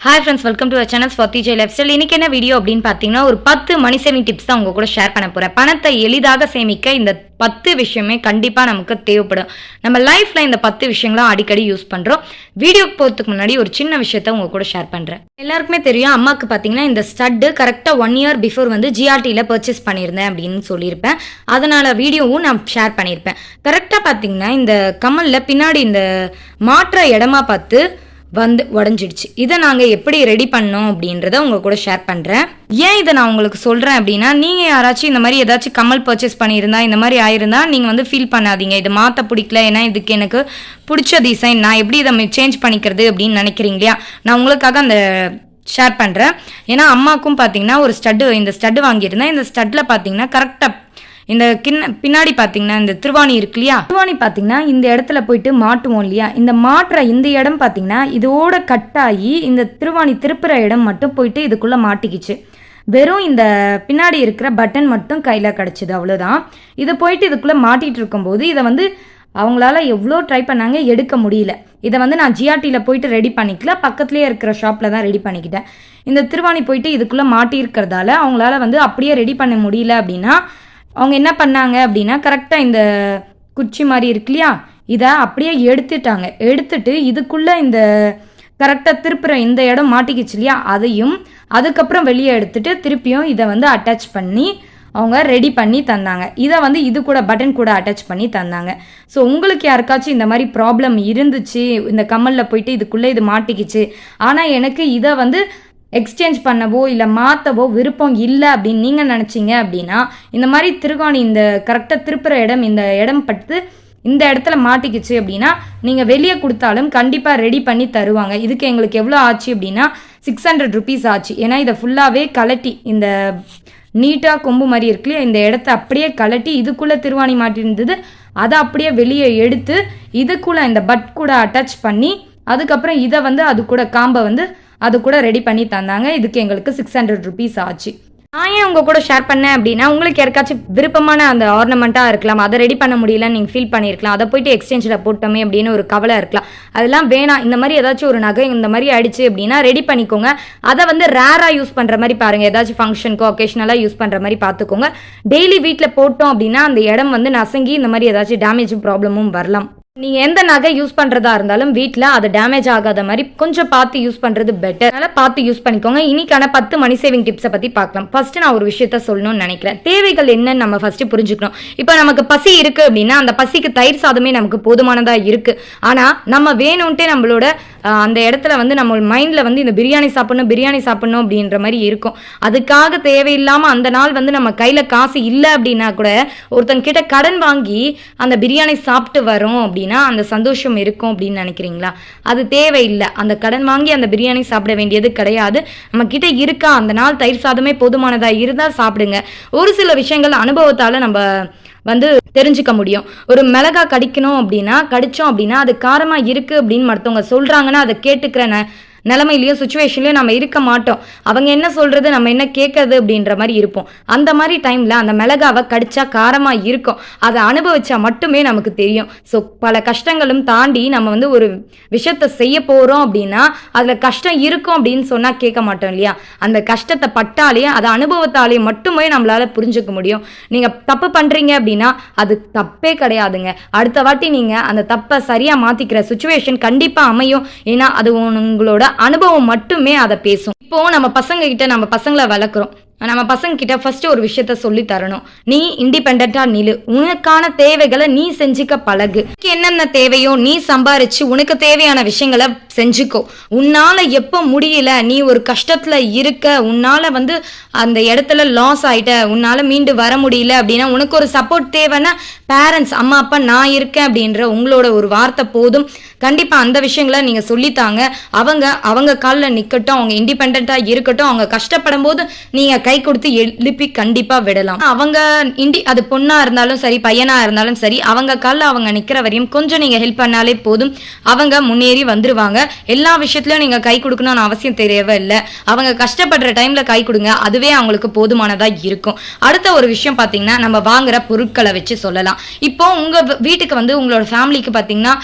Hi friends welcome to channel Swathi Jai lifestyle இன்றைக்கி என்ன video அப்படின்னு பார்த்தீங்கன்னா ஒரு பத்து மணி சேவிங் டிப்ஸ் தான் உங்கள் கூட ஷேர் பண்ண போகிறேன் பணத்தை எளிதாக சேமிக்க இந்த பத்து விஷயமே கண்டிப்பாக நமக்கு தேவைப்படும். நம்ம லைஃப்பில் இந்த பத்து விஷயங்களும் அடிக்கடி யூஸ் பண்ணுறோம் வீடியோக்கு போகிறதுக்கு முன்னாடி ஒரு சின்ன விஷயத்த உங்கள் கூட ஷேர் பண்ணுறேன் எல்லாருக்குமே தெரியும் அம்மாவுக்கு பார்த்தீங்கன்னா இந்த ஸ்டட்டு கரெக்டாக ஒன் இயர் பிஃபோர் வந்து ஜிஆர்டியில் பர்ச்சேஸ் பண்ணியிருந்தேன் அப்படின்னு சொல்லியிருப்பேன். அதனால் வீடியோவும் நான் ஷேர் பண்ணியிருப்பேன். கரெக்டாக பார்த்தீங்கன்னா இந்த கமலில் பின்னாடி இந்த மாற்ற இடமா பார்த்து வந்து உடஞ்சிடுச்சு. இதை நாங்கள் எப்படி ரெடி பண்ணோம் அப்படின்றத உங்கள் கூட ஷேர் பண்ணுறேன் ஏன் இதை நான் உங்களுக்கு சொல்கிறேன் அப்படின்னா நீங்கள் யாராச்சும் இந்த மாதிரி ஏதாச்சும் கமல் பர்ச்சேஸ் பண்ணியிருந்தா இந்த மாதிரி ஆயிருந்தா நீங்கள் வந்து ஃபீல் பண்ணாதீங்க. இது மாற்ற பிடிக்கல ஏன்னா இதுக்கு எனக்கு பிடிச்ச டிசைன் நான் எப்படி இதை சேஞ்ச் பண்ணிக்கிறது அப்படின்னு நினைக்கிறீங்க இல்லையா? நான் உங்களுக்காக அந்த ஷேர் பண்ணுறேன் ஏன்னா அம்மாவுக்கும் பார்த்தீங்கன்னா ஒரு ஸ்டட்டு இந்த ஸ்டட்டு வாங்கியிருந்தேன். இந்த ஸ்டட்டில் பார்த்தீங்கன்னா கரெக்டாக இந்த கிண்ண பின்னாடி பார்த்தீங்கன்னா இந்த திருவாணி இருக்கு இல்லையா திருவாணி பார்த்தீங்கன்னா இந்த இடத்துல போயிட்டு மாட்டுவோம் இல்லையா? இந்த மாட்டுற இந்த இடம் பார்த்தீங்கன்னா இதோட கட்டாகி இந்த திருவாணி திருப்புற இடம் மட்டும் போயிட்டு இதுக்குள்ளே மாட்டிக்கிச்சு. வெறும் இந்த பின்னாடி இருக்கிற பட்டன் மட்டும் கையில் கிடச்சிது அவ்வளோதான் இதை போயிட்டு இதுக்குள்ளே மாட்டிகிட்டு இருக்கும்போது இதை வந்து அவங்களால எவ்வளோ ட்ரை பண்ணாங்க எடுக்க முடியல. இதை வந்து நான் ஜிஆர்டியில் போயிட்டு ரெடி பண்ணிக்கல பக்கத்துலேயே இருக்கிற ஷாப்பில் தான் ரெடி பண்ணிக்கிட்டேன். இந்த திருவாணி போயிட்டு இதுக்குள்ளே மாட்டியிருக்கிறதால அவங்களால வந்து அப்படியே ரெடி பண்ண முடியல அப்படின்னா அவங்க என்ன பண்ணாங்க அப்படின்னா கரெக்டாக இந்த குச்சி மாதிரி இருக்கு இல்லையா? இதை அப்படியே எடுத்துட்டாங்க. எடுத்துட்டு இதுக்குள்ளே இந்த கரெக்டாக திருப்புற இந்த இடம் மாட்டிக்கிச்சு இல்லையா? அதையும் அதுக்கப்புறம் வெளியே எடுத்துட்டு திருப்பியும் இதை வந்து அட்டாச் பண்ணி அவங்க ரெடி பண்ணி தந்தாங்க. இதை வந்து இது கூட பட்டன் கூட அட்டாச் பண்ணி தந்தாங்க. ஸோ உங்களுக்கு யாருக்காச்சும் இந்த மாதிரி ப்ராப்ளம் இருந்துச்சு இந்த கம்மலில் போயிட்டு இதுக்குள்ளே இது மாட்டிக்கிச்சு ஆனால் எனக்கு இதை வந்து எக்ஸ்சேஞ்ச் பண்ணவோ இல்லை மாற்றவோ விருப்பம் இல்லை அப்படின்னு நீங்கள் நினச்சிங்க அப்படின்னா இந்த மாதிரி திருகாணி இந்த கரெக்டாக திருப்புற இடம் இந்த இடம் பட்டு இந்த இடத்துல மாட்டிக்கிச்சு அப்படின்னா நீங்கள் வெளியே கொடுத்தாலும் கண்டிப்பாக ரெடி பண்ணி தருவாங்க. இதுக்கு எங்களுக்கு எவ்வளோ ஆச்சு அப்படின்னா சிக்ஸ் ஹண்ட்ரட் ருபீஸ் ஆச்சு. ஏன்னா இதை ஃபுல்லாகவே கலட்டி இந்த நீட்டாக கொம்பு மாதிரி இருக்குல்லையா இந்த இடத்த அப்படியே கலட்டி இதுக்குள்ளே திருவாணி மாட்டிருந்தது அதை அப்படியே வெளியே எடுத்து இதுக்குள்ளே இந்த பட் கூட அட்டாச் பண்ணி அதுக்கப்புறம் இதை வந்து அது கூட காம்பை வந்து அது கூட ரெடி பண்ணி தந்தாங்க. இதுக்கு எங்களுக்கு சிக்ஸ் ஹண்ட்ரட் ருபீஸ் ஆச்சு. நான் ஏன் உங்க கூட ஷேர் பண்ணேன் அப்படின்னா உங்களுக்கு யாருக்காச்சும் விருப்பமான அந்த ஆர்னமெண்ட்டாக இருக்கலாம். அதை ரெடி பண்ண முடியலன்னு நீங்கள் ஃபீல் பண்ணியிருக்கலாம் அதை போயிட்டு எக்ஸ்சேஞ்சில் போட்டோமே அப்படின்னு ஒரு கவலை இருக்கலாம். அதெல்லாம் வேணாம். இந்த மாதிரி ஏதாச்சும் ஒரு நகை இந்த மாதிரி ஆயிடுச்சு அப்படின்னா ரெடி பண்ணிக்கோங்க. அதை வந்து ரேராக யூஸ் பண்ணுற மாதிரி பாருங்கள் ஏதாச்சும் ஃபங்க்ஷனுக்கோ ஒகேஷனலாக யூஸ் பண்ணுற மாதிரி பார்த்துக்கோங்க டெய்லி வீட்டில் போட்டோம் அப்படின்னா அந்த இடம் வந்து நசங்கி இந்த மாதிரி ஏதாச்சும் டேமேஜும் ப்ராப்ளமும் வரலாம். நீங்கள் எந்த நகை யூஸ் பண்ணுறதா இருந்தாலும் வீட்டில் அது டேமேஜ் ஆகாத மாதிரி கொஞ்சம் பார்த்து யூஸ் பண்ணுறது பெட்டர் அதனால் பார்த்து யூஸ் பண்ணிக்கோங்க. இன்னைக்கான பத்து மணி சேவிங் டிப்ஸை பற்றி பார்க்கலாம். ஃபஸ்ட்டு நான் ஒரு விஷயத்த சொல்லணும்னு நினைக்கிறேன். தேவைகள் என்னன்னு நம்ம ஃபஸ்ட்டு புரிஞ்சுக்கணும். இப்போ நமக்கு பசி இருக்குது அப்படின்னா அந்த பசிக்கு தயிர் சாதமே நமக்கு போதுமானதாக இருக்குது ஆனால் நம்ம வேணும்ன்ட்டு நம்மளோட அந்த இடத்துல வந்து நம்ம மைண்டில் வந்து இந்த பிரியாணி சாப்பிடணும் பிரியாணி சாப்பிடணும் அப்படின்ற மாதிரி இருக்கும். அதுக்காக தேவையில்லாமல் அந்த நாள் வந்து நம்ம கையில் காசு இல்லை அப்படின்னா கூட ஒருத்தன் கிட்ட கடன் வாங்கி அந்த பிரியாணி சாப்பிட்டு வரோம் அப்படின்னா அந்த சந்தோஷம் இருக்கும் அப்படின்னு நினைக்கிறீங்களா? அது தேவையில்லை. அந்த கடன் வாங்கி அந்த பிரியாணி சாப்பிட வேண்டியது கிடையாது. நம்ம கிட்ட இருக்கா? அந்த நாள் தயிர் சாதமே போதுமானதாக இருந்தால் சாப்பிடுங்க. ஒரு சில விஷயங்கள் அனுபவத்தால் நம்ம வந்து தெரிஞ்சுக்க முடியும். ஒரு மிளகா கடிக்கணும் அப்படின்னா கடிச்சோம் அப்படின்னா அது காரமா இருக்கு அப்படின்னு மற்றவங்க சொல்றாங்கன்னா அதை கேட்டுக்கிற ந நிலமையிலையும் சுச்சுவேஷன்லையும் நம்ம இருக்க மாட்டோம். அவங்க என்ன சொல்கிறது நம்ம என்ன கேட்கறது அப்படின்ற மாதிரி இருப்போம். அந்த மாதிரி டைமில் அந்த மிளகாவை கடிச்சா காரமாக இருக்கும். அதை அனுபவிச்சா மட்டுமே நமக்கு தெரியும். ஸோ பல கஷ்டங்களும் தாண்டி நம்ம வந்து ஒரு விஷயத்த செய்ய போகிறோம் அப்படின்னா அதில் கஷ்டம் இருக்கும் அப்படின்னு சொன்னால் கேட்க மாட்டோம் இல்லையா? அந்த கஷ்டத்தை பட்டாலே அதை அனுபவத்தாலே மட்டுமே நம்மளால் புரிஞ்சுக்க முடியும். நீங்கள் தப்பு பண்ணுறீங்க அப்படின்னா அது தப்பே கிடையாதுங்க. அடுத்த வாட்டி நீங்கள் அந்த தப்பை சரியாக மாற்றிக்கிற சுச்சுவேஷன் கண்டிப்பாக அமையும். ஏன்னா அது உங்களோட அனுபவம் மட்டுமே அதை பேசும். இப்போ நம்ம பசங்க கிட்ட நம்ம பசங்களை வளர்க்குறோம். நம்ம பசங்க கிட்ட ஃபர்ஸ்ட் ஒரு விஷயத்த சொல்லி தரணும். நீ இண்டிபெண்டா நிலு உனக்கான தேவைகளை நீ செஞ்சுக்க பழகு. உனக்கு என்னென்ன தேவையோ நீ சம்பாரிச்சு உனக்கு தேவையான விஷயங்களை செஞ்சுக்கோ. உன்னால எப்போ முடியல நீ ஒரு கஷ்டத்துல இருக்க உன்னால வந்து அந்த இடத்துல லாஸ் ஆயிட்ட உன்னால மீண்டு வர முடியல அப்படின்னா உனக்கு ஒரு சப்போர்ட் தேவைன்னா பேரண்ட்ஸ் அம்மா அப்பா நான் இருக்கேன் அப்படின்ற உங்களோட ஒரு வார்த்தை போதும். கண்டிப்பா அந்த விஷயங்களை நீங்க சொல்லித்தாங்க அவங்க அவங்க காலில் நிக்கட்டும் அவங்க இண்டிபெண்டா இருக்கட்டும் அவங்க கஷ்டப்படும் போது நீங்க கை கொடுத்து எழுப்பி கண்டிப்பா விடலாம். அவங்க இண்டி அது பொண்ணா இருந்தாலும் சரி பையனா இருந்தாலும் சரி அவங்க காலில் அவங்க நிக்கிற வரையும் கொஞ்சம் நீங்க ஹெல்ப் பண்ணாலே போதும். அவங்க முன்னேறி வந்துருவாங்க. எல்லா விஷயத்திலயும் நீங்க கை கொடுக்கணும்னு அவசியம் தெரியவே இல்லை. அவங்க கஷ்டப்படுற டைம்ல கை கொடுங்க. அதுவே அவங்களுக்கு போதுமானதா இருக்கும். அடுத்த ஒரு விஷயம் பாத்தீங்கன்னா நம்ம வாங்குற பொருட்களை வச்சு சொல்லலாம். இப்போ உங்க வீட்டுக்கு வந்து உங்களோட ஃபேமிலிக்கு பாத்தீங்கன்னா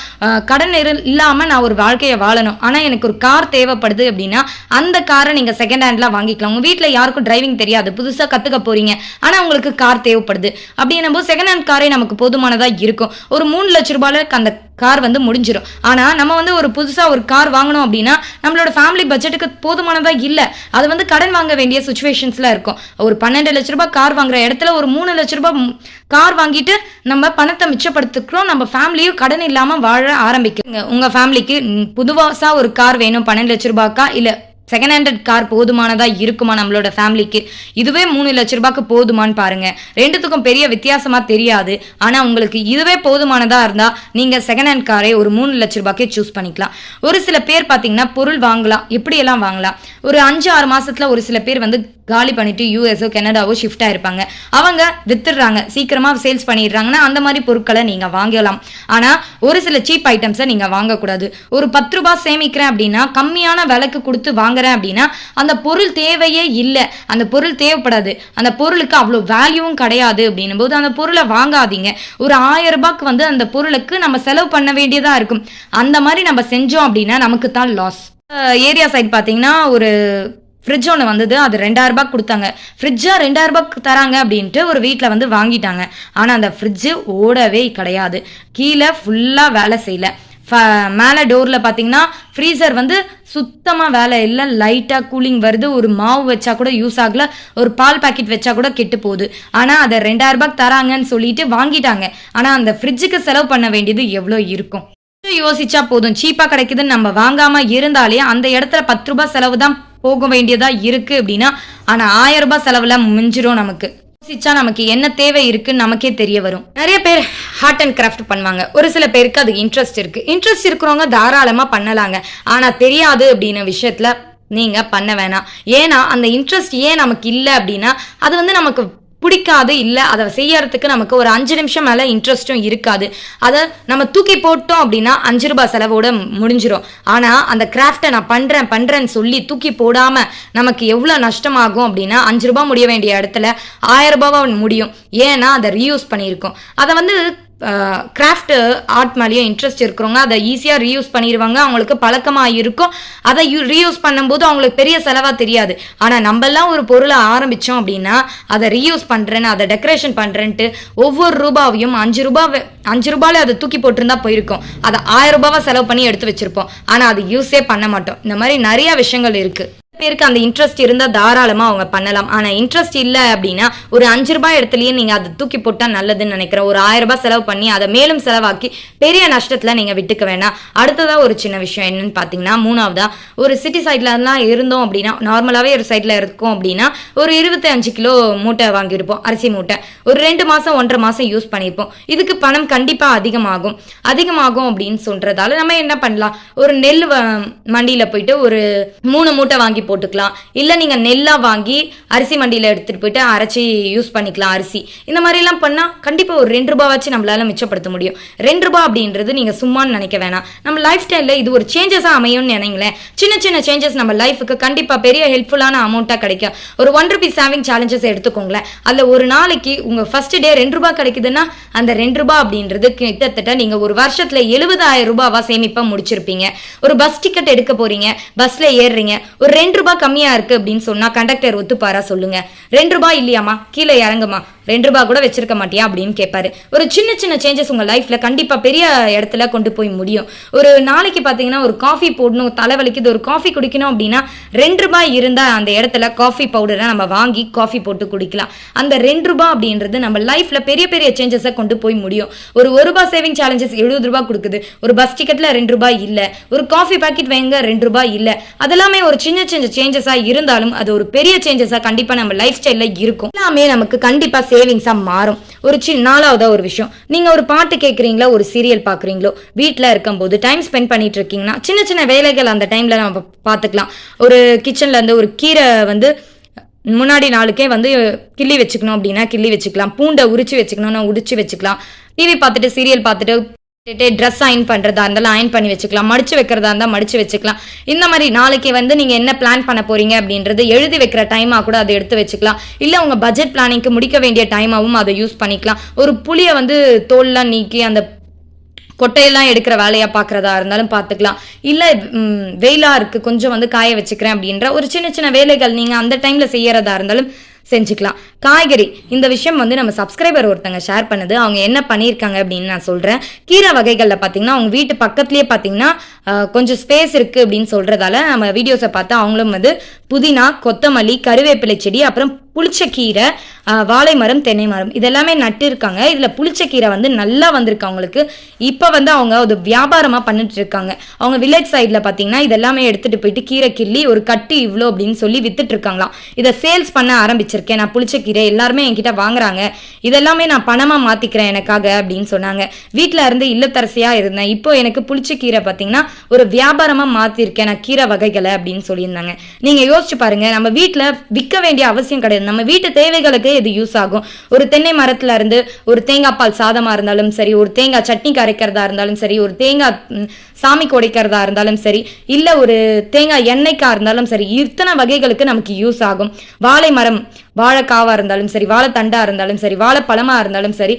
கடன் இல்லாம நான் ஒரு வாழ்க்கையை வாழணும். ஆனா எனக்கு ஒரு கார் தேவைப்படுது அப்படின்னா அந்த காரை நீங்க செகண்ட் ஹேண்ட்ல வாங்கிக்கலாம். உங்க வீட்டுல யாருக்கும் டிரைவிங் தெரியாது. புதுசா கத்துக்க போறீங்க. ஆனா உங்களுக்கு கார் தேவைப்படுது. அப்படின்னும் போது செகண்ட் ஹேண்ட் காரே நமக்கு போதுமானதா இருக்கும். ஒரு மூணு லட்ச ரூபாயில அந்த கார் வந்து முடிஞ்சிடும் ஆனா நம்ம வந்து ஒரு புதுசா ஒரு கார் வாங்கணும் அப்படின்னா நம்மளோட ஃபேமிலி பட்ஜெட்டுக்கு போதுமானதா இல்லை. அது வந்து கடன் வாங்க வேண்டிய சுச்சுவேஷன்ஸ்லாம் இருக்கும். ஒரு பன்னெண்டு லட்ச ரூபாய் கார் வாங்குற இடத்துல ஒரு மூணு லட்ச ரூபாய் கார் வாங்கிட்டு நம்ம பணத்தை மிச்சப்படுத்துக்கிறோம். நம்ம ஃபேமிலியும் கடன் இல்லாமல் வாழ ஆரம்பிக்குங்க உங்க ஃபேமிலிக்கு புதுவாசா ஒரு கார் வேணும். பன்னெண்டு லட்ச ரூபாய்க்கா இல்லை செகண்ட் ஹேண்டட் கார் போதுமானதா இருக்குமா நம்மளோட ஃபேமிலிக்கு இதுவே மூணு லட்ச ரூபாய்க்கு போதுமான்னு பாருங்க. ரெண்டுத்துக்கும் பெரிய வித்தியாசமா தெரியாது. ஆனா உங்களுக்கு இதுவே போதுமானதா இருந்தா நீங்க செகண்ட் ஹேண்ட் காரை ஒரு மூணு லட்ச ரூபாய்க்கே சூஸ் பண்ணிக்கலாம். ஒரு சில பேர் பாத்தீங்கன்னா பொருள் வாங்கலாம். எப்படியெல்லாம் வாங்கலாம்? ஒரு அஞ்சு ஆறு மாசத்துல ஒரு சில பேர் வந்து காலி பண்ணிட்டு யூஎஸ்ஓ கனடாவோ ஷிஃப்ட் ஆயிருப்பாங்க. அவங்க வித்துடுறாங்க. சீக்கிரமா சேல்ஸ் பண்ணிடுறாங்கன்னா அந்த மாதிரி பொருட்களை நீங்க வாங்கலாம். ஆனா ஒரு சில சீப் ஐட்டம்ஸை நீங்க வாங்கக்கூடாது. ஒரு பத்து ரூபாய் சேமிக்கிறேன் அப்படின்னா கம்மியான விலைக்கு கொடுத்து வாங்குறேன் அப்படின்னா அந்த பொருள் தேவையே இல்லை. அந்த பொருள் தேவைப்படாது. அந்த பொருளுக்கு அவ்வளோ வேல்யூவும் கிடையாது அப்படின்னும் போது அந்த பொருளை வாங்காதீங்க. ஒரு ஆயிரம் ரூபாய்க்கு வந்து அந்த பொருளுக்கு நம்ம செலவு பண்ண வேண்டியதா இருக்கும். அந்த மாதிரி நம்ம செஞ்சோம் அப்படின்னா நமக்கு தான் லாஸ் ஏரியா சைட் பார்த்தீங்கன்னா ஒரு ஃப்ரிட்ஜ் ஒன்று வந்தது அது ரெண்டாயிரம் ரூபாய் கொடுத்தாங்க. ஃப்ரிட்ஜாக ரெண்டாயிரம் தராங்க அப்படின்ட்டு ஒரு வீட்டில் வந்து வாங்கிட்டாங்க. ஆனால் அந்த ஃப்ரிட்ஜு ஓடவே கிடையாது. கீழே ஃபுல்லாக வேலை செய்யல. ஃப மேலே டோரில் பார்த்தீங்கன்னா ஃப்ரீசர் வந்து சுத்தமாக வேலை இல்லை. லைட்டாக கூலிங் வருது. ஒரு மாவு வச்சா கூட யூஸ் ஆகல. ஒரு பால் பாக்கெட் வச்சா கூட கெட்டு போகுது. ஆனால் அதை ரெண்டாயிரரூபாய்க்கு தராங்கன்னு சொல்லிட்டு வாங்கிட்டாங்க. ஆனால் அந்த ஃப்ரிட்ஜுக்கு செலவு பண்ண வேண்டியது எவ்வளோ இருக்கும்? யோசிச்சா போதும். சீப்பா கிடைக்குதுன்னு நம்ம வாங்காம இருந்தாலே அந்த இடத்துல பத்து ரூபாய் செலவு தான் போக வேண்டியதா இருக்கு அப்படின்னா ஆனா ஆயிரம் ரூபாய் செலவுல மிஞ்சிரும் நமக்கு. யோசிச்சா நமக்கு என்ன தேவை இருக்குன்னு நமக்கே தெரிய வரும். நிறைய பேர் ஹார்ட் அண்ட் கிராஃப்ட் பண்ணுவாங்க. ஒரு சில பேருக்கு அது இன்ட்ரெஸ்ட் இருக்கு. இன்ட்ரெஸ்ட் இருக்கிறவங்க தாராளமா பண்ணலாங்க. ஆனா தெரியாது அப்படின்ன விஷயத்துல நீங்க பண்ண வேணாம். ஏன்னா அந்த இன்ட்ரெஸ்ட் ஏன் நமக்கு இல்லை அப்படின்னா அது வந்து நமக்கு பிடிக்காது இல்லை அதை செய்யறதுக்கு நமக்கு ஒரு அஞ்சு நிமிஷம் மேலே இன்ட்ரெஸ்ட்டும் இருக்காது. அதை நம்ம தூக்கி போட்டோம் அப்படின்னா அஞ்சு ரூபாய் செலவோட முடிஞ்சிடும் ஆனால் அந்த கிராஃப்டை நான் பண்ணுறேன் பண்ணுறேன்னு சொல்லி தூக்கி போடாமல் நமக்கு எவ்வளோ நஷ்டமாகும் அப்படின்னா அஞ்சு ரூபாய் முடிய வேண்டிய இடத்துல ஆயிரம் ரூபாவா முடியும். ஏன்னா அதை ரீயூஸ் பண்ணியிருக்கோம். அதை வந்து கிராஃப்ட் ஆர்ட் மேலேயும் இன்ட்ரெஸ்ட் இருக்கிறவங்க அதை ஈஸியாக ரீயூஸ் பண்ணிடுவாங்க அவங்களுக்கு பழக்கமாக இருக்கும் அதை யூ ரீயூஸ் பண்ணும்போது அவங்களுக்கு பெரிய செலவாக தெரியாது. ஆனால் நம்மெல்லாம் ஒரு பொருளை ஆரம்பித்தோம் அப்படின்னா அதை ரீயூஸ் பண்ணுறேன்னு அதை டெக்கரேஷன் பண்ணுறேன்ட்டு ஒவ்வொரு ரூபாவையும் அஞ்சு ரூபாய் அஞ்சு ரூபாயில அதை தூக்கி போட்டிருந்தா போயிருக்கும். அதை ஆயிரம் ரூபாவாக செலவு பண்ணி எடுத்து வச்சுருப்போம். ஆனால் அது யூஸே பண்ண மாட்டோம். இந்த மாதிரி நிறைய விஷயங்கள் இருக்குது பேருக்கு அந்த இன்ட்ரெஸ்ட் இருந்தால் தாராளமாக அவங்க பண்ணலாம். ஆனால் இன்ட்ரெஸ்ட் இல்லை அப்படின்னா ஒரு அஞ்சு ரூபாய் இடத்துலயே நீங்கள் அதை தூக்கி போட்டால் நல்லதுன்னு நினைக்கிறேன். ஒரு ஆயிரம் ரூபாய் செலவு பண்ணி அதை மேலும் செலவாக்கி பெரிய நஷ்டத்தில் நீங்கள் விட்டுக்க வேணாம். அடுத்ததாக ஒரு சின்ன விஷயம் என்னன்னு பார்த்தீங்கன்னா மூணாவதாக ஒரு சிட்டி சைட்லலாம் இருந்தோம் அப்படின்னா நார்மலாகவே ஒரு சைடில் இருக்கோம் அப்படின்னா ஒரு இருபத்தி அஞ்சு கிலோ மூட்டை வாங்கியிருப்போம் அரிசி மூட்டை. ஒரு ரெண்டு மாதம் ஒன்றரை மாதம் யூஸ் பண்ணியிருப்போம். இதுக்கு பணம் கண்டிப்பாக அதிகமாகும். அதிகமாகும் அப்படின்னு சொல்கிறதால நம்ம என்ன பண்ணலாம்? ஒரு நெல் வ- மண்டியில் போயிட்டு ஒரு மூணு மூட்டை வாங்கி போட்டுக்கலாம். இல்லை நீங்கள் நெல்லாக வாங்கி அரிசி மண்டியில் எடுத்துகிட்டு போயிட்டு அரைச்சி யூஸ் பண்ணிக்கலாம் அரிசி. இந்த மாதிரிலாம் பண்ணால் கண்டிப்பாக ஒரு ரெண்டு ரூபாவாச்சும் நம்மளால மிச்சப்படுத்த முடியும். ரெண்டு ரூபா அப்படின்றது நீங்கள் சும்மான்னு நினைக்க வேணாம். நம்ம லைஃப் ஸ்டைலில் இது ஒரு சேஞ்சஸாக அமையும்னு நினைங்களேன். சின்ன சின்ன சேஞ்சஸ் நம்ம லைஃபுக்கு கண்டிப்பாக பெரிய ஹெல்ப்ஃபுல்லான அமௌண்ட்டாக கிடைக்கும். ஒரு ஒன் ருபி சேவிங் சேலஞ்சஸ் எடுத்துக்கோங்களேன். அதில் ஒரு நாளைக்கு உங்கள் ஃபர்ஸ்ட் டே ரெண்டு ரூபா கிடைக்குதுன்னா அந்த ரெண்டு ரூபா அப்படின்றது கிட்டத்தட்ட நீங்கள் ஒரு வருஷத்தில் எழுபதாயிரம் ரூபாவா சேமிப்பாக முடிச்சிருப்பீங்க. ஒரு பஸ் டிக்கெட் எடுக்க போறீங்க பஸ்ல ஏறுறீங்க. ஒரு ரெண்டு ரூபாய் கம்மியா இருக்கு அப்படின்னு சொன்னா கண்டக்டர் ஒத்துப்பாரா சொல்லுங்க. ரெண்டு ரூபாய் இல்லையாமா கீழே இறங்குமா ரெண்டு ரூபாய் கூட வச்சிருக்க மாட்டியா அப்படின்னு கேட்பாரு ஒரு சின்ன சின்ன சேஞ்சஸ் உங்க லைஃப்ல கண்டிப்பா பெரிய இடத்துல கொண்டு போய் முடியும். ஒரு நாளைக்கு பாத்தீங்கன்னா ஒரு காஃபி போடணும் தலைவலிக்குது ஒரு காஃபி குடிக்கணும் அப்படின்னா ரெண்டு ரூபாய் இருந்தா அந்த இடத்துல காஃபி பவுடரை நம்ம வாங்கி காஃபி போட்டு குடிக்கலாம். அந்த ரெண்டு ரூபாய் அப்படின்றது நம்ம லைஃப்ல பெரிய பெரிய சேஞ்சஸை கொண்டு போய் முடியும். ஒரு ஒரு ரூபாய் சேவிங் சேலஞ்சஸ் எழுபது ரூபாய் கொடுக்குது. ஒரு பஸ் டிக்கெட்ல ரெண்டு ரூபாய் இல்ல. ஒரு காஃபி பாக்கெட் வாங்க ரெண்டு ரூபாய் இல்ல. அதெல்லாமே ஒரு சின்ன சின்ன சேஞ்சஸா இருந்தாலும் அது ஒரு பெரிய சேஞ்சஸா கண்டிப்பா நம்ம லைஃப் ஸ்டைலில் இருக்கும். எல்லாமே நமக்கு கண்டிப்பா சேவிங்ஸாக மாறும். ஒரு சின்ன நாலாவதாக ஒரு விஷயம். நீங்க ஒரு பாட்டு கேட்குறீங்களோ ஒரு சீரியல் பார்க்குறீங்களோ வீட்டில் இருக்கும்போது டைம் ஸ்பெண்ட் பண்ணிட்டு இருக்கீங்கன்னா சின்ன சின்ன வேலைகள் அந்த டைம்ல நம்ம பார்த்துக்கலாம் ஒரு கிச்சன்ல இருந்து ஒரு கீரை வந்து முன்னாடி நாளுக்கே வந்து கிள்ளி வச்சுக்கணும் அப்படின்னா கிள்ளி வச்சுக்கலாம். பூண்டை உரிச்சு வச்சுக்கணும்னா உரிச்சு வச்சுக்கலாம். டிவி பார்த்துட்டு சீரியல் பார்த்துட்டு ட்ரெஸ் அயன் பண்ணுறதா இருந்தாலும் அயன் பண்ணி வச்சுக்கலாம். மடிச்சு வைக்கிறதா இருந்தால் மடிச்சு வச்சுக்கலாம். இந்த மாதிரி நாளைக்கு வந்து நீங்கள் என்ன பிளான் பண்ண போறீங்க அப்படின்றது எழுதி வைக்கிற டைமாக கூட அதை எடுத்து வச்சுக்கலாம். இல்லை உங்கள் பட்ஜெட் பிளானிங்க்கு முடிக்க வேண்டிய டைமாகவும் அதை யூஸ் பண்ணிக்கலாம். ஒரு புளியை வந்து தோல்லாம் நீக்கி அந்த கொட்டையெல்லாம் எடுக்கிற வேலையாக பார்க்குறதா இருந்தாலும் பார்த்துக்கலாம் இல்லை வெயிலாக இருக்குது கொஞ்சம் வந்து காய வச்சுக்கிறேன் அப்படின்ற ஒரு சின்ன சின்ன வேலைகள் நீங்கள் அந்த டைமில் செய்யறதா இருந்தாலும் செஞ்சுக்கலாம். காய்கறி. இந்த விஷயம் வந்து நம்ம சப்ஸ்கிரைபர் ஒருத்தங்க ஷேர் பண்ணுது. அவங்க என்ன பண்ணியிருக்காங்க அப்படின்னு நான் சொல்கிறேன் கீரை வகைகளில் பார்த்தீங்கன்னா அவங்க வீட்டு பக்கத்துலேயே பார்த்தீங்கன்னா கொஞ்சம் ஸ்பேஸ் இருக்குது அப்படின்னு சொல்கிறதால நம்ம வீடியோஸை பார்த்து அவங்களும் வந்து புதினா கொத்தமல்லி கருவேப்பிலை செடி அப்புறம் புளிச்ச கீரை வாழை மரம் தென்னை மரம் இதெல்லாமே நட்டு இருக்காங்க. இதில் புளிச்சக்கீரை வந்து நல்லா வந்திருக்கு அவங்களுக்கு. இப்போ வந்து அவங்க அது வியாபாரமாக பண்ணிட்டு இருக்காங்க. அவங்க வில்லேஜ் சைடில் பார்த்தீங்கன்னா இதெல்லாமே எடுத்துகிட்டு போயிட்டு கீரை கிள்ளி ஒரு கட்டு இவ்வளோ அப்படின்னு சொல்லி வித்துட்டு இருக்காங்களாம். இதை சேல்ஸ் பண்ண ஆரம்பிச்சிருக்கேன். நான் புளிச்ச கீரை எல்லாருமே என்கிட்ட வாங்குறாங்க. இதெல்லாமே நான் பணமாக மாற்றிக்கிறேன் எனக்காக அப்படின்னு சொன்னாங்க. வீட்டில் இருந்து இல்லத்தரசியாக இருந்தேன். இப்போ எனக்கு புளிச்சக்கீரை பார்த்தீங்கன்னா ஒரு வியாபாரமாக மாற்றிருக்கேன் நான் கீரை வகைகளை அப்படின்னு சொல்லியிருந்தாங்க. நீங்கள் யோசிச்சு பாருங்க நம்ம வீட்டில் விற்க வேண்டிய அவசியம் கிடையாது. நம்ம வீட்டு தேவைகளுக்கு இது யூஸ் ஆகும். ஒரு தென்னை மரத்துல இருந்து ஒரு தேங்காய் பால் சாதமா இருந்தாலும் சரி ஒரு தேங்காய் சட்னி கரைக்கிறதா இருந்தாலும் சரி ஒரு தேங்காய் சாமி கொடைக்கிறதா இருந்தாலும் சரி இல்ல ஒரு தேங்காய் எண்ணெய்க்கா இருந்தாலும் சரி இத்தனை வகைகளுக்கு நமக்கு யூஸ் ஆகும். வாழை மரம் வாழைக்காவாக இருந்தாலும் சரி வாழைத்தண்டாக இருந்தாலும் சரி வாழைப்பழமாக இருந்தாலும் சரி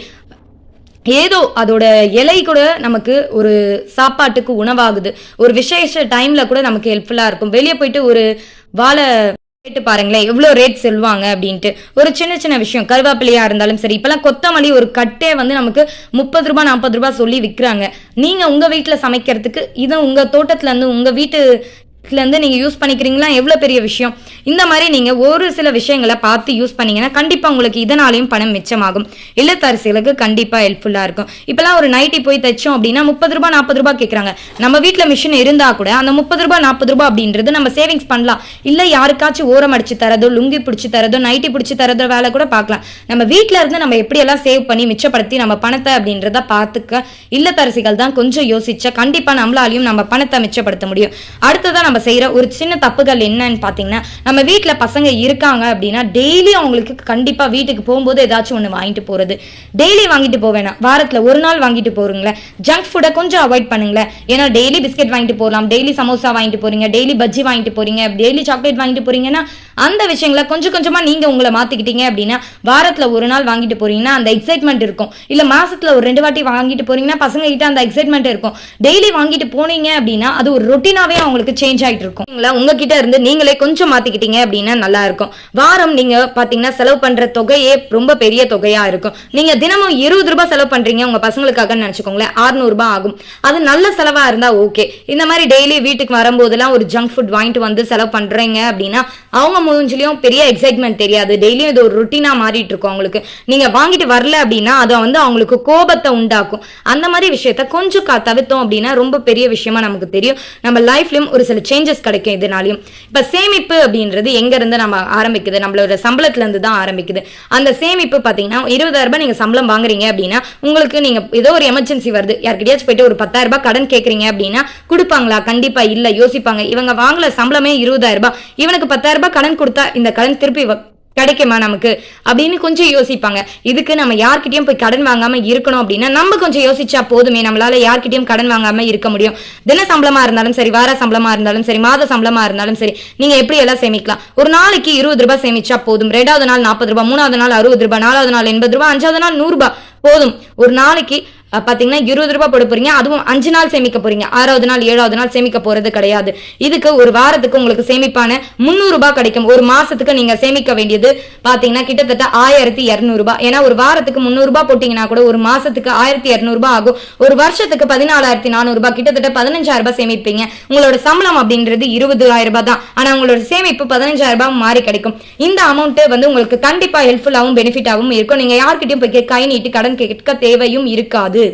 ஏதோ அதோட இலை கூட நமக்கு ஒரு சாப்பாட்டுக்கு உணவாகுது. ஒரு விசேஷ டைம்ல கூட நமக்கு ஹெல்ப்ஃபுல்லாக இருக்கும். வெளியே போயிட்டு ஒரு வாழை கேட்டு பாருங்களேன் எவ்வளோ ரேட் சொல்லுவாங்க அப்படின்ட்டு. ஒரு சின்ன சின்ன விஷயம் கருவேப்பிலையா இருந்தாலும் சரி இப்பெல்லாம் கொத்தமல்லி ஒரு கட்டே வந்து நமக்கு முப்பது ரூபா நாற்பது ரூபாய் சொல்லி விற்கிறாங்க நீங்க உங்க வீட்டில் சமைக்கிறதுக்கு இதை உங்க தோட்டத்துல இருந்து உங்க வீட்டு இருந்து நீங்கள் யூஸ் பண்ணிக்கிறீங்களா? எவ்வளோ பெரிய விஷயம்? இந்த மாதிரி நீங்கள் ஒரு சில விஷயங்களை பார்த்து யூஸ் பண்ணீங்கன்னா கண்டிப்பாக உங்களுக்கு இதனாலையும் பணம் மிச்சமாகும். இல்லத்தரசிகளுக்கு கண்டிப்பாக ஹெல்ப்ஃபுல்லாக இருக்கும். இப்போலாம் ஒரு நைட்டி போய் தைச்சோம் அப்படின்னா முப்பது ரூபா நாற்பது ரூபாய் கேட்குறாங்க நம்ம வீட்டில் மிஷின் இருந்தால் கூட அந்த முப்பது ரூபா நாற்பது ரூபாய் அப்படின்றது நம்ம சேவிங்ஸ் பண்ணலாம். இல்லை யாருக்காச்சும் ஓரம் அடிச்சு தரதோ லுங்கி பிடிச்சி தரதோ நைட்டி பிடிச்சி தரதோ வேலை கூட பார்க்கலாம். நம்ம வீட்டில் இருந்து நம்ம எப்படியெல்லாம் சேவ் பண்ணி மிச்சப்படுத்தி நம்ம பணத்தை அப்படின்றத பார்த்துக்க இல்லத்தரசிகள் தான் கொஞ்சம் யோசிச்சா கண்டிப்பாக நம்மளாலையும் நம்ம பணத்தை மிச்சப்படுத்த முடியும். அடுத்ததான் நம்ம செய்கிற ஒரு சின்ன தப்புகள் என்னன்னு பார்த்தீங்கன்னா நம்ம வீட்டில் பசங்க இருக்காங்க அப்படின்னா டெய்லி அவங்களுக்கு கண்டிப்பாக வீட்டுக்கு போகும்போது ஏதாச்சும் ஒன்று வாங்கிட்டு போகிறது டெய்லி வாங்கிட்டு போவேனா வாரத்தில் ஒரு நாள் வாங்கிட்டு போறீங்களேன் ஜங்க் ஃபுட்டை கொஞ்சம் அவாய்ட் பண்ணுங்களேன். ஏன்னா டெய்லி பிஸ்கெட் வாங்கிட்டு போகலாம் டெய்லி சமோசா வாங்கிட்டு போறீங்க டெய்லி பஜ்ஜி வாங்கிட்டு போறீங்க டெய்லி சாக்லேட் வாங்கிட்டு போறீங்கன்னா அந்த விஷயங்களை கொஞ்சம் கொஞ்சமா நீங்க உங்களை மாத்திக்கிட்டீங்க அப்படின்னா வாரத்தில் ஒரு நாள் வாங்கிட்டு போறீங்கன்னா அந்த எக்ஸைட்மெண்ட் இருக்கும். இல்ல மாசத்துல ஒரு ரெண்டு வாட்டி வாங்கிட்டு போறீங்கன்னா பசங்க கிட்ட அந்த எக்ஸைட்மெண்ட் இருக்கும். டெய்லி வாங்கிட்டு போனீங்க அப்படின்னா அது ஒரு ரொட்டீனாகவே அவங்களுக்கு சேஞ்ச் ஆகிட்டு இருக்கும் உங்ககிட்ட இருந்து நீங்களே கொஞ்சம் மாத்திக்கிட்டீங்க அப்படின்னா நல்லா இருக்கும் வாரம் நீங்க பாத்தீங்கன்னா செலவு பண்ற தொகையே ரொம்ப பெரிய தொகையா இருக்கும். நீங்க தினமும் இருபது ரூபாய் செலவு பண்றீங்க உங்க பசங்களுக்காக நினைச்சுக்கோங்களேன். 600 ரூபாய் ஆகும். அது நல்ல செலவா இருந்தா ஓகே. இந்த மாதிரி டெய்லி வீட்டுக்கு வரும்போதெல்லாம் ஒரு ஜங்க் ஃபுட் வாங்கிட்டு வந்து செலவு பண்றீங்க அப்படின்னா அவங்க மூஞ்சிலையும் பெரிய எக்ஸைட்மெண்ட் தெரியாது. டெய்லியும் இது ஒரு ருட்டீனா மாறிட்டு இருக்கும் அவங்களுக்கு. நீங்க வாங்கிட்டு வரல அப்படின்னா அதை வந்து அவங்களுக்கு கோபத்தை உண்டாக்கும். அந்த மாதிரி விஷயத்த கொஞ்சம் தவிர்த்தோம் அப்படின்னா ரொம்ப பெரிய விஷயமா நமக்கு தெரியும். நம்ம லைஃப்லயும் ஒரு சில சேஞ்சஸ் கிடைக்கும் இதனாலையும். இப்போ சேமிப்பு அப்படின்றது எங்க இருந்து நம்ம ஆரம்பிக்குது? நம்மளோட சம்பளத்துல இருந்து தான் ஆரம்பிக்குது. அந்த சேமிப்பு பாத்தீங்கன்னா இருபதாயிரரூபா நீங்கள் நீங்க சம்பளம் வாங்குறீங்க அப்படின்னா உங்களுக்கு நீங்க ஏதோ ஒரு எமர்ஜென்சி வருது. யார்கிட்டயாச்சும் போயிட்டு ஒரு பத்தாயிரம் ரூபாய் கடன் கேட்குறீங்க அப்படின்னா கொடுப்பாங்களா? கண்டிப்பா இல்லை. யோசிப்பாங்க. இவங்க வாங்கல சம்பளமே இருபதாயிரம் ரூபாய். இவனுக்கு பத்தாயிரம் ரூபாய் கடன் கொடுத்தா இந்த கடன் திருப்பி கிடைக்குமா நமக்கு? அப்படின்னு கொஞ்சம் யோசிப்பாங்க. இதுக்கு நம்ம யார்கிட்டயும் போய் கடன் வாங்காம இருக்கணும் அப்படின்னா நம்ம கொஞ்சம் யோசிச்சா போதுமே. நம்மளால யார்கிட்டயும் கடன் வாங்காம இருக்க முடியும். தின சம்பளமா இருந்தாலும் சரி வார சம்பளமா இருந்தாலும் சரி மாத சம்பளமா இருந்தாலும் சரி நீங்க எப்படி எல்லாம் சேமிக்கலாம்? ஒரு நாளைக்கு இருபது ரூபாய் சேமிச்சா போதும். ரெண்டாவது நாள் நாற்பது ரூபாய் மூணாவது நாள் அறுபது ரூபாய் நாலாவது நாள் எண்பது ரூபாய் அஞ்சாவது நாள் நூறு போதும். ஒரு நாளைக்கு பார்த்தீங்கன்னா இருபது ரூபாய் போட போறீங்க. அதுவும் அஞ்சு நாள் சேமிக்க போறீங்க. ஆறாவது நாள் ஏழாவது நாள் சேமிக்க போறது கிடையாது. இதுக்கு ஒரு வாரத்துக்கு உங்களுக்கு சேமிப்பான முந்நூறு ரூபாய் கிடைக்கும். ஒரு மாசத்துக்கு நீங்க சேமிக்க வேண்டியது பாத்தீங்கன்னா கிட்டத்தட்ட ஆயிரத்தி இருநூறு ரூபாய். ஏன்னா ஒரு வாரத்துக்கு முந்நூறு ரூபாய் போட்டீங்கன்னா கூட ஒரு மாசத்துக்கு ஆயிரத்தி இருநூறு ரூபாய் ஆகும். ஒரு வருஷத்துக்கு பதினாலாயிரத்தி நானூறு ரூபாய் கிட்டத்தட்ட பதினஞ்சாயிரம் ரூபாய் சேமிப்பீங்க. உங்களோட சம்பளம் அப்படின்றது இருபதாயிரம் ரூபாய் தான். ஆனா உங்களோட சேமிப்பு பதினஞ்சாயிரம் ரூபாய் மாறி கிடைக்கும். இந்த அமௌண்ட் வந்து உங்களுக்கு கண்டிப்பா ஹெல்ப்ஃபுல்லாகவும் பெனிஃபிட்டாகவும் இருக்கும். நீங்க யார்கிட்டயும் போய் கை நீட்டி கடன் கேட்க தேவையும் இருக்காது.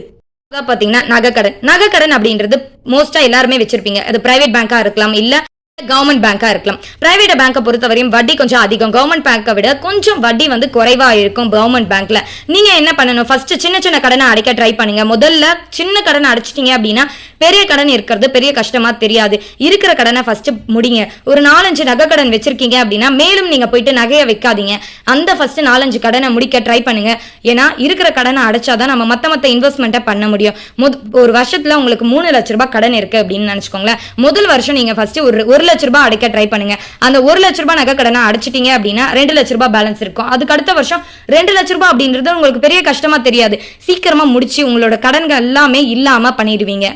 பார்த்தீங்கன்னா பாத்தீங்கன்னா நகைக்கடன். நகைக்கடன் அப்படின்றது மோஸ்டா எல்லாருமே வச்சிருப்பீங்க. அது பிரைவேட் பேங்காக இருக்கலாம் இல்லை கவர்மெண்ட் பேங்கா இருக்கலாம். பிரைவேட் பேங்கை பொறுத்தவரையும் வட்டி கொஞ்சம் அதிகம். கவர்மெண்ட் பேங்கை விட கொஞ்சம் வட்டி வந்து குறைவா இருக்கும் கவர்மெண்ட் பேங்க்ல நீங்க என்ன பண்ணணும்? ஃபர்ஸ்ட் சின்ன சின்ன கடனை அடைக்க ட்ரை பண்ணுங்க. முதல்ல சின்ன கடனை அடைச்சிட்டீங்க அப்படின்னா பெரிய கடன் இருக்கிறது பெரிய கஷ்டமா தெரியாது. இருக்கிற கடனை ஃபர்ஸ்ட் முடிங்க. ஒரு நாலஞ்சு நகை கடன் வச்சிருக்கீங்க அப்படின்னா மேலும் நீங்க போயிட்டு நகையை வைக்காதீங்க. அந்த ஃபர்ஸ்ட் நாலஞ்சு கடனை முடிக்க ட்ரை பண்ணுங்க. ஏன்னா இருக்கிற கடனை அடைச்சாதான் நம்ம மத்த மத்த இன்வெஸ்ட்மெண்ட்டை பண்ண முடியும். ஒரு வருஷத்துல உங்களுக்கு மூணு லட்ச ரூபாய் கடன் இருக்கு அப்படின்னு நினைச்சுக்கோங்களேன். முதல் வருஷம் நீங்க ஃபர்ஸ்ட் ஒரு ஒரு லட்ச ரூபாய் அடைக்க ட்ரை பண்ணுங்க. அந்த ஒரு லட்ச ரூபாய் நகை கடனை அடைச்சிட்டீங்க அப்படின்னா ரெண்டு லட்ச ரூபாய் பேலன்ஸ் இருக்கும். அதுக்கு அடுத்த வருஷம் ரெண்டு லட்ச ரூபாய் அப்படின்றது உங்களுக்கு பெரிய கஷ்டமா தெரியாது. சீக்கிரமா முடிச்சு உங்களோட கடன்கள் எல்லாமே இல்லாம பண்ணிடுவீங்க.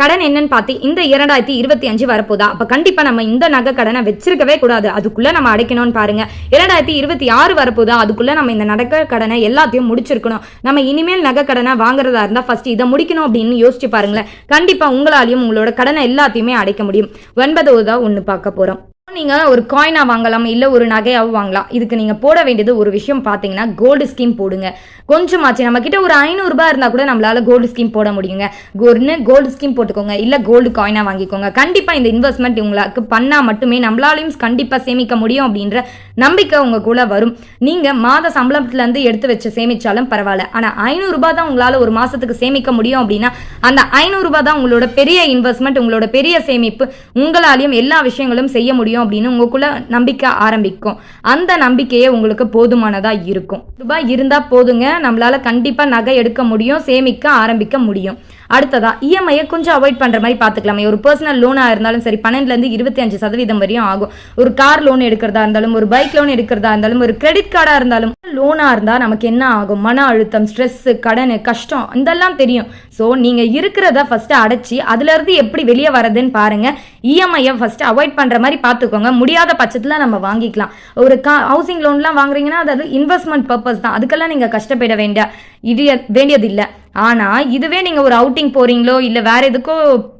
கடன் என்னன்னு பார்த்து இந்த இரண்டாயிரத்தி இருபத்தி அஞ்சு வரப்போதா? அப்ப கண்டிப்பா நம்ம இந்த நகை கடனை வச்சிருக்கவே கூடாது. அதுக்குள்ள நம்ம அடைக்கணும்னு பாருங்க. இரண்டாயிரத்தி இருபத்தி ஆறு வரப்போதா? அதுக்குள்ள நம்ம இந்த நகை கடனை எல்லாத்தையும் முடிச்சிருக்கணும். நம்ம இனிமேல் நகை கடனை வாங்குறதா இருந்தா ஃபர்ஸ்ட் இதை முடிக்கணும் அப்படின்னு யோசிச்சு பாருங்களேன். கண்டிப்பா உங்களாலையும் உங்களோட கடனை எல்லாத்தையுமே அடைக்க முடியும். ஒன்பதாவதா ஒன்று பார்க்க போறோம். நீங்க ஒரு காயினா வாங்கலாம் இல்ல ஒரு நகையாவும் வாங்கலாம். இதுக்கு நீங்க போட வேண்டியது ஒரு விஷயம் பாத்தீங்கன்னா கோல்டு ஸ்கீம் போடுங்க. கொஞ்சமாச்சு. நம்ம கிட்ட ஒரு ஐநூறு ரூபாய் இருந்தா கூட நம்மளால கோல்டு ஸ்கீம் போட முடியுங்க. ஒன்று கோல்டு ஸ்கீம் போட்டுக்கோங்க இல்ல கோல்டு காயினா வாங்கிக்கோங்க. கண்டிப்பா இந்த இன்வெஸ்ட்மெண்ட் உங்களுக்கு பண்ணா மட்டுமே நம்மளாலையும் கண்டிப்பா சேமிக்க முடியும் அப்படின்ற நம்பிக்கை உங்க கூட வரும். நீங்க மாத சம்பளத்துல இருந்து எடுத்து வச்சு சேமிச்சாலும் பரவாயில்ல. ஆனா ஐநூறு ரூபாய் தான் உங்களால ஒரு மாசத்துக்கு சேமிக்க முடியும் அப்படின்னா அந்த ஐநூறு ரூபாய் தான் உங்களோட பெரிய இன்வெஸ்ட்மெண்ட் உங்களோட பெரிய சேமிப்பு உங்களாலையும் எல்லா விஷயங்களும் செய்ய முடியும். அப்படின்னு உங்களுக்குள்ள நம்பிக்கை ஆரம்பிக்கும். அந்த நம்பிக்கையே உங்களுக்கு போதுமானதா இருக்கும். ரூபாய் இருந்தா போதுங்க. நம்மளால கண்டிப்பா நகை எடுக்க முடியும் சேமிக்க ஆரம்பிக்க முடியும். அடுத்ததா இஎம்ஐயை கொஞ்சம் அவாய்ட் பண்ற மாதிரி பார்த்துக்கலாமே. ஒரு பர்சனல் லோனா இருந்தாலும் சரி பன்னெண்டுல இருந்து இருபத்தி அஞ்சு சதவீதம் வரையும் ஆகும். ஒரு கார் லோன் எடுக்கிறதா இருந்தாலும் ஒரு பைக் லோன் எடுக்கிறதா இருந்தாலும் ஒரு கிரெடிட் கார்டா இருந்தாலும் லோனா இருந்தா நமக்கு என்ன ஆகும்? மன அழுத்தம் ஸ்ட்ரெஸ் கடன் கஷ்டம் இதெல்லாம் தெரியும். ஸோ நீங்க இருக்கிறத ஃபர்ஸ்ட் அடைச்சி அதுல இருந்து எப்படி வெளியே வரதுன்னு பாருங்க. இஎம்ஐயை ஃபர்ஸ்ட் அவாய்ட் பண்ற மாதிரி பார்த்துக்கோங்க. முடியாத பட்சத்தில் நம்ம வாங்கிக்கலாம். ஒரு கா ஹவுசிங் லோன்லாம் வாங்குறீங்கன்னா அதாவது இன்வெஸ்ட்மெண்ட் பர்பஸ் தான். அதுக்கெல்லாம் நீங்கள் கஷ்டப்பட வேண்டிய இடிய வேண்டியதில்லை. ஆனால் இதுவே நீங்கள் ஒரு அவுட்டிங் போகிறீங்களோ இல்லை வேறு எதுக்கோ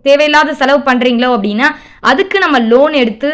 தேவையில்லாத செலவு பண்ணுறீங்களோ அப்படின்னா அதுக்கு நம்ம லோன் எடுத்து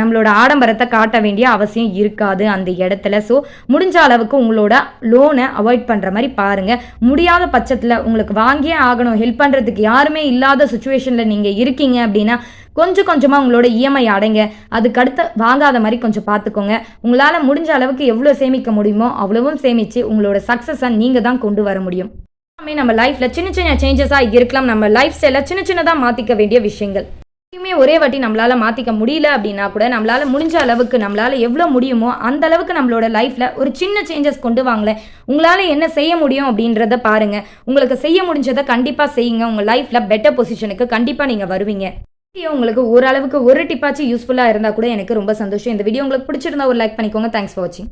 நம்மளோட ஆடம்பரத்தை காட்ட வேண்டிய அவசியம் இருக்காது அந்த இடத்துல. ஸோ முடிஞ்ச அளவுக்கு உங்களோட லோனை அவாய்ட் பண்ணுற மாதிரி பாருங்கள் முடியாத பட்சத்தில் உங்களுக்கு வாங்கியே ஆகணும். ஹெல்ப் பண்ணுறதுக்கு யாருமே இல்லாத சுச்சுவேஷனில் நீங்கள் இருக்கீங்க அப்படின்னா கொஞ்சம் கொஞ்சமாக உங்களோட இஎம்ஐ அடைங்க. அதுக்கு அடுத்து வாங்காத மாதிரி கொஞ்சம் பார்த்துக்கோங்க உங்களால் முடிஞ்ச அளவுக்கு எவ்வளோ சேமிக்க முடியுமோ அவ்வளவும் சேமித்து உங்களோட சக்ஸஸை நீங்கள் தான் கொண்டு வர முடியும். எல்லாமே நம்ம லைஃப்பில் சின்ன சின்ன சேஞ்சஸாக இருக்கலாம். நம்ம லைஃப் ஸ்டைலில் சின்ன சின்னதாக மாற்றிக்க வேண்டிய விஷயங்கள். எப்பயுமே ஒரே வாட்டி நம்மளால மாற்றிக்க முடியல அப்படின்னா கூட நம்மளால முடிஞ்ச அளவுக்கு நம்மளால எவ்வளோ முடியுமோ அந்த அளவுக்கு நம்மளோட லைஃப்பில் ஒரு சின்ன சேஞ்சஸ் கொண்டு வாங்களேன். உங்களால் என்ன செய்ய முடியும் அப்படின்றத பாருங்க. உங்களுக்கு செய்ய முடிஞ்சதை கண்டிப்பாக செய்யுங்க. உங்கள் லைஃப்பில் பெட்டர் பொசிஷனுக்கு கண்டிப்பாக நீங்கள் வருவீங்க. வீடியோ உங்களுக்கு ஓரளவுக்கு ஒரு டிப்பாச்சும் யூஸ்ஃபுல்லாக இருந்தால் கூட எனக்கு ரொம்ப சந்தோஷம். இந்த வீடியோ உங்களுக்கு பிடிச்சிருந்தா ஒரு லைக் பண்ணிக்கோங்க. தேங்க்ஸ் ஃபார் வாட்சிங்